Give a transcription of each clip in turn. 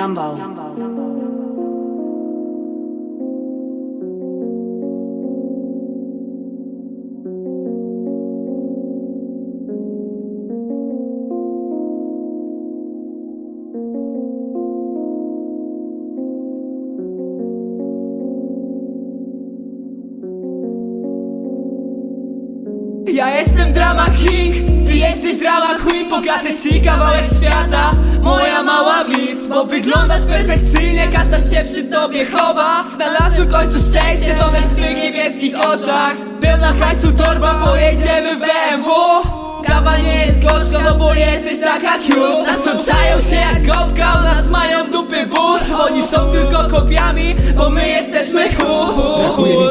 Dumbo. Dumbo. Ja jestem drama king, ty jesteś drama queen. Pokażę ci kawałek świata, moja mała miss. Bo wyglądasz perfekcyjnie, każda się przy tobie chowa. Znalazłem w końcu szczęście, tonę w twych niebieskich oczach. Pełna hajsu torba, pojedziemy w BMW Kawa nie jest gorzka, no bo jesteś taka cute. Nasączają się jak gąbka, u nas mają dupy ból Oni są tylko kopiami,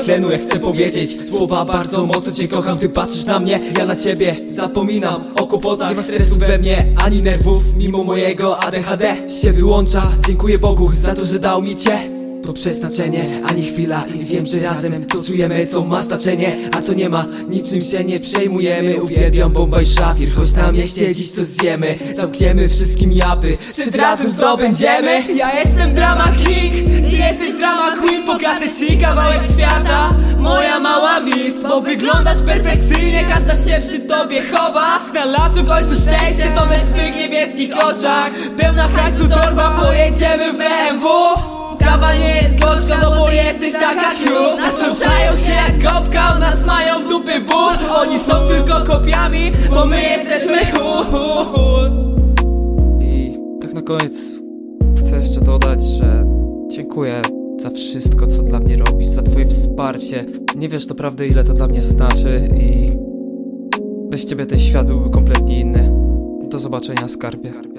tlenu, jak chcę powiedzieć Słowa bardzo mocno. Cię kocham, ty patrzysz na mnie Ja na ciebie zapominam. O kłopotach Nie ma stresu we mnie, ani nerwów Mimo mojego ADHD się wyłącza Dziękuję Bogu za to, że dał mi cię. To przeznaczenie, ani chwila i wiem, że razem to czujemy, co ma znaczenie, a co nie ma, niczym się nie przejmujemy. Uwielbiam bomba i szafir, choć na mieście dziś coś zjemy. Zamkniemy wszystkim japy, szczyt razem zdobędziemy. Ja jestem drama king, ty jesteś drama queen. Pokażę ci kawałek świata, Bo wyglądasz perfekcyjnie, każda się przy tobie chowa. Znalazłem w końcu szczęście, tonę w twych niebieskich oczach. Pełna hajsu torba, pojedziemy w BMW Kawa nie jest gorzka, no bo jesteś taka cute Nasączają się jak gąbka, u nas mają dupy ból. Oni są tylko kopiami, bo my jesteśmy cool I tak na koniec chcę jeszcze dodać, że dziękuję za wszystko, co dla mnie robisz, za twoje wsparcie. Nie wiesz naprawdę, ile to dla mnie znaczy i bez ciebie ten świat byłby kompletnie inny. Do zobaczenia, skarbie.